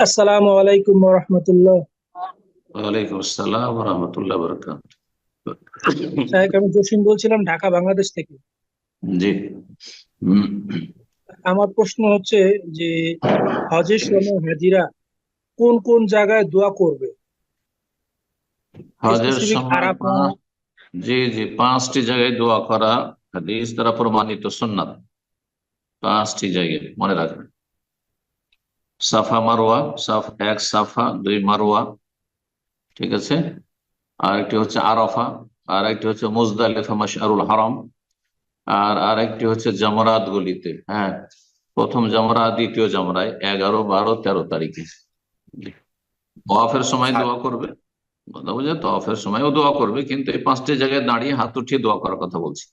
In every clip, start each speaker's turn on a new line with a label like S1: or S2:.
S1: আসসালামু আলাইকুম রহমতুল্লাহ।
S2: ওয়ালাইকুম আসসালাম রহমতুল্লাহ বরকাত
S1: সাহেব আমি জসিম বলছিলাম ঢাকা বাংলাদেশ থেকে।
S2: জি।
S1: আমার প্রশ্ন হচ্ছে যে হজের সময় হাজিরা কোন কোন জায়গায় দোয়া করবে?
S2: হজের সময় জি জি পাঁচটি জায়গায় দোয়া করা হাদিস দ্বারা প্রমাণিত সুন্নাত। পাঁচটি জায়গায় মনে রাখবেন। সাফা মারোয়া সাফ এক, সাফা দুই মারোয়া ঠিক আছে? আর একটি হচ্ছে আরফা, আর একটি হচ্ছে মুজদালিফা মাশআরুল হারাম, আর আর একটি হচ্ছে জামরাত গলিতে হ্যাঁ? প্রথম জামরা দ্বিতীয় জামরায়, এগারো, বারো, তেরো তারিখে। তওয়াফের সময় দোয়া করবে। তওয়াফের সময়ও দোয়া করবে, কিন্তু এই পাঁচটি জায়গায় দাঁড়িয়ে হাত উঠিয়ে দোয়া করার কথা বলছি।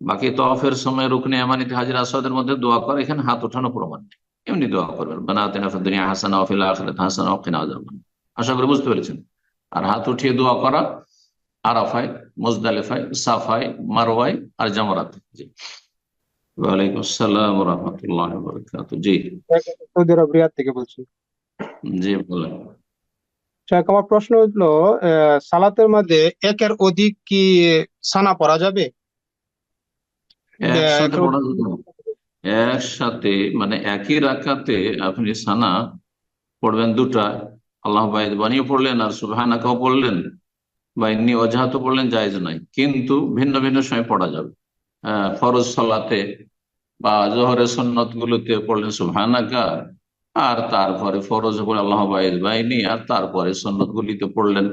S2: বাকি তওয়াফের সময় রুকনে আমানিতে হাজির আসাদের মধ্যে দোয়া করে, এখানে হাত ওঠানো প্রমাণ নেই। এমনি দোয়া করবেন। বানাতেনা ফিদ দুনিয়া হাসানা ওয়া ফিল আখিরাতি হাসানা ওয়া কিনা আযাবান আশা করি বুঝতে পেরেছেন। আর হাত উঠিয়ে দোয়া করা আরাফায় মুজদালিফায় সাফায় মারওয়ায় আর জামরাতে। জি। ওয়ালাইকুম আসসালাম ওয়া রাহমাতুল্লাহি ওয়া জি।
S3: সৌদি আরব রিয়াদ থেকে বলছি।
S2: জি বলেন।
S3: আমার প্রশ্ন হলো সালাতের মধ্যে একের অধিক কি সানা পড়া যাবে?
S2: একসাথে পড়া যাবে না। একসাথে মানে একই রাখাতে আপনি সানা পড়বেন দুটা। আল্লাহ বাইদ বানিয়ে পড়লেন আর সুবহানাকাও পড়লেন বা ইন্নি অজাহাত পড়লেন, জায়েজ নাই। কিন্তু ভিন্ন ভিন্ন সময় পড়া যাবে। ফরজ সালাতে বা জোহরের সন্নত গুলোতে পড়লেন সুবহানাকা, আর তারপরে ফরজ পড়ে আল্লাহ বাইদ বাইনি আর তারপরে সন্নত গুলিতে পড়লেন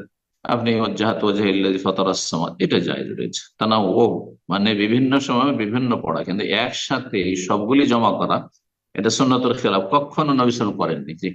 S2: আপনি অজাহাত ওজাহিল্লাজি ফতরাস সামাদ এটা জায়েজ রয়েছে। তা না ও মানে বিভিন্ন সময় বিভিন্ন পড়া, কিন্তু একসাথে সবগুলি জমা করা, এটা সন্ন্যতর খেলাফ, কখনো নবী সাল্লাল্লাহু আলাইহি ওয়াসাল্লাম করেননি। জি।